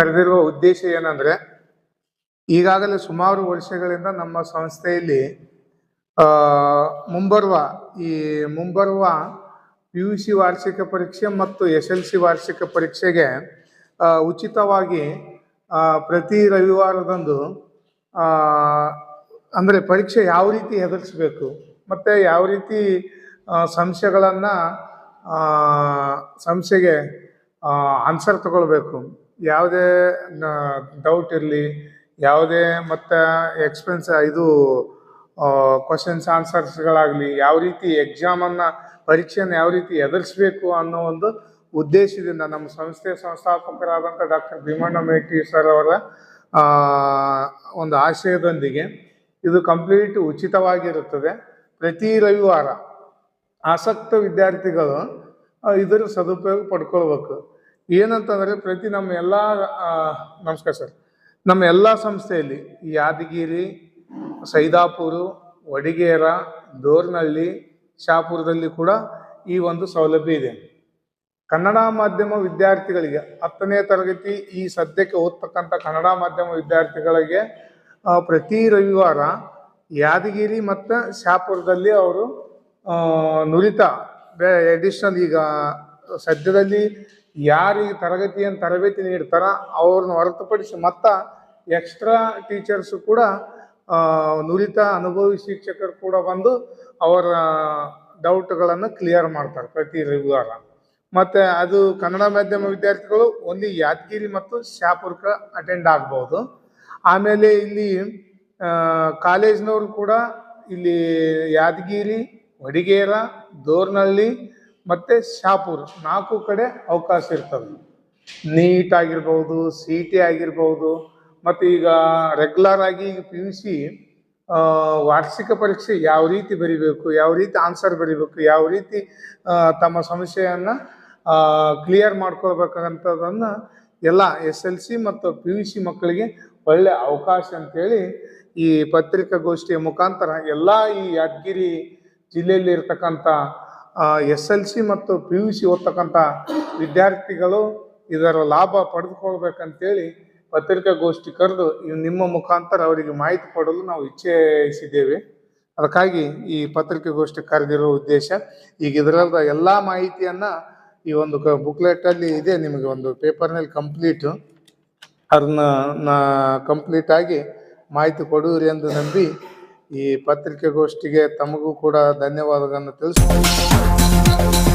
ಕರೆದಿರುವ ಉದ್ದೇಶ ಏನಂದ್ರೆ, ಈಗಾಗಲೇ ಸುಮಾರು ವರ್ಷಗಳಿಂದ ನಮ್ಮ ಸಂಸ್ಥೆಯಲ್ಲಿ ಮುಂಬರುವ, ಈ ಮುಂಬರುವ ಪಿ ಯು ಸಿ ವಾರ್ಷಿಕ ಪರೀಕ್ಷೆ ಮತ್ತು ಎಸ್ ಎಲ್ ಸಿ ವಾರ್ಷಿಕ ಪರೀಕ್ಷೆಗೆ ಉಚಿತವಾಗಿ ಪ್ರತಿ ರವಿವಾರದಂದು ಅಂದರೆ ಪರೀಕ್ಷೆ ಯಾವ ರೀತಿ ಎದುರಿಸ್ಬೇಕು ಮತ್ತು ಯಾವ ರೀತಿ ಸಂಶಯಗಳನ್ನು ಸಂಶೆಗೆ ಆನ್ಸರ್ ತಗೊಳ್ಬೇಕು. ಯಾವುದೇ ಡೌಟ್ ಇರಲಿ, ಯಾವುದೇ ಮತ್ತು ಎಕ್ಸ್ಪೆನ್ಸ್ ಇದು ಕ್ವಶನ್ಸ್ ಆನ್ಸರ್ಸ್ಗಳಾಗಲಿ ಯಾವ ರೀತಿ ಎಕ್ಸಾಮನ್ನು ಪರೀಕ್ಷೆಯನ್ನು ಯಾವ ರೀತಿ ಎದುರಿಸ್ಬೇಕು ಅನ್ನೋ ಒಂದು ಉದ್ದೇಶದಿಂದ ನಮ್ಮ ಸಂಸ್ಥೆಯ ಸಂಸ್ಥಾಪಕರಾದಂಥ ಡಾಕ್ಟರ್ ಭೀಮಣ್ಣ ಮೇಟಿ ಸರ್ ಅವರ ಒಂದು ಆಶಯದೊಂದಿಗೆ ಇದು ಕಂಪ್ಲೀಟ್ ಉಚಿತವಾಗಿರುತ್ತದೆ. ಪ್ರತಿ ರವಿವಾರ ಆಸಕ್ತ ವಿದ್ಯಾರ್ಥಿಗಳು ಇದರ ಸದುಪಯೋಗ ಪಡ್ಕೊಳ್ಬೇಕು. ಏನಂತಂದರೆ ಪ್ರತಿ ನಮ್ಮ ಎಲ್ಲ ನಮಸ್ಕಾರ ಸರ್. ನಮ್ಮ ಎಲ್ಲ ಸಂಸ್ಥೆಯಲ್ಲಿ ಯಾದಗಿರಿ, ಸೈದಾಪುರು, ವಡಿಗೇರ ದೋರ್ನಹಳ್ಳಿ ಶಾಪುರದಲ್ಲಿ ಕೂಡ ಈ ಒಂದು ಸೌಲಭ್ಯ ಇದೆ. ಕನ್ನಡ ಮಾಧ್ಯಮ ವಿದ್ಯಾರ್ಥಿಗಳಿಗೆ ಹತ್ತನೇ ತರಗತಿ ಈ ಸದ್ಯಕ್ಕೆ ಓದ್ತಕ್ಕಂಥ ಕನ್ನಡ ಮಾಧ್ಯಮ ವಿದ್ಯಾರ್ಥಿಗಳಿಗೆ ಪ್ರತಿ ರವಿವಾರ ಯಾದಗಿರಿ ಮತ್ತು ಶಾಪುರದಲ್ಲಿ ಅವರು ನುರಿತ ಎಡಿಷನಲ್ ಈಗ ಸದ್ಯದಲ್ಲಿ ಯಾರಿಗೆ ತರಗತಿಯನ್ನು ತರಬೇತಿ ನೀಡ್ತಾರ ಅವ್ರನ್ನ ಹೊರತುಪಡಿಸಿ ಮತ್ತ ಎಕ್ಸ್ಟ್ರಾ ಟೀಚರ್ಸ್ ಕೂಡ ನುರಿತ ಅನುಭವಿ ಶಿಕ್ಷಕರು ಕೂಡ ಬಂದು ಅವರ ಡೌಟ್ಗಳನ್ನು ಕ್ಲಿಯರ್ ಮಾಡ್ತಾರೆ ಪ್ರತಿ ರವಿವಾರ. ಮತ್ತೆ ಅದು ಕನ್ನಡ ಮಾಧ್ಯಮ ವಿದ್ಯಾರ್ಥಿಗಳು ಒಂದು ಯಾದಗಿರಿ ಮತ್ತು ಶಾಪುರಕ್ಕೆ ಅಟೆಂಡ್ ಆಗ್ಬೋದು. ಆಮೇಲೆ ಇಲ್ಲಿ ಕಾಲೇಜ್ನವರು ಕೂಡ ಇಲ್ಲಿ ಯಾದಗಿರಿ, ವಡಿಗೇರ ದೋರ್ನಹಳ್ಳಿ ಮತ್ತು ಶಾಪುರ್ ನಾಲ್ಕು ಕಡೆ ಅವಕಾಶ ಇರ್ತದೆ ನೀಟ್ ಆಗಿರ್ಬೋದು ಸಿ ಟಿ ಆಗಿರ್ಬೋದು, ಮತ್ತು ಈಗ ರೆಗ್ಯುಲರ್ ಆಗಿ ಈಗ ಪಿ ಯು ಸಿ ವಾರ್ಷಿಕ ಪರೀಕ್ಷೆ ಯಾವ ರೀತಿ ಬರಿಬೇಕು, ಯಾವ ರೀತಿ ಆನ್ಸರ್ ಬರಿಬೇಕು, ಯಾವ ರೀತಿ ತಮ್ಮ ಸಮಸ್ಯೆಯನ್ನು ಕ್ಲಿಯರ್ ಮಾಡ್ಕೊಳ್ಬೇಕಂತದನ್ನು ಎಲ್ಲ ಎಸ್ ಎಲ್ ಸಿ ಮತ್ತು ಪಿ ಯು ಸಿ ಮಕ್ಕಳಿಗೆ ಒಳ್ಳೆ ಅವಕಾಶ ಅಂತೇಳಿ ಈ ಪತ್ರಿಕಾಗೋಷ್ಠಿಯ ಮುಖಾಂತರ ಎಲ್ಲ ಈ ಯಾದಗಿರಿ ಜಿಲ್ಲೆಯಲ್ಲಿ ಇರ್ತಕ್ಕಂಥ ಎಸ್ ಎಲ್ ಸಿ ಮತ್ತು ಪಿ ಯು ಸಿ ಓದ್ತಕ್ಕಂಥ ವಿದ್ಯಾರ್ಥಿಗಳು ಇದರ ಲಾಭ ಪಡೆದುಕೊಳ್ಬೇಕಂತೇಳಿ ಪತ್ರಿಕಾಗೋಷ್ಠಿ ಕರೆದು ನಿಮ್ಮ ಮುಖಾಂತರ ಅವರಿಗೆ ಮಾಹಿತಿ ಕೊಡಲು ನಾವು ಇಚ್ಛಿಸಿದ್ದೇವೆ ಅದಕ್ಕಾಗಿ ಈ ಪತ್ರಿಕಾಗೋಷ್ಠಿ ಕರೆದಿರೋ ಉದ್ದೇಶ, ಈಗ ಇದರದ ಎಲ್ಲ ಮಾಹಿತಿಯನ್ನು ಈ ಒಂದು ಬುಕ್ಲೆಟ್ ಅಲ್ಲಿ ಇದೆ, ನಿಮಗೆ ಒಂದು ಪೇಪರ್ನಲ್ಲಿ ಕಂಪ್ಲೀಟು ಅದನ್ನ ಕಂಪ್ಲೀಟ್ ಆಗಿ ಮಾಹಿತಿ ಕೊಡುವಿರಿ ಎಂದು ನಂಬಿ ಈ ಪತ್ರಿಕೆಗೋಷ್ಠಿಗೆ ತಮಗೂ ಕೂಡ ಧನ್ಯವಾದಗಳನ್ನು ತಿಳಿಸ್ತಾ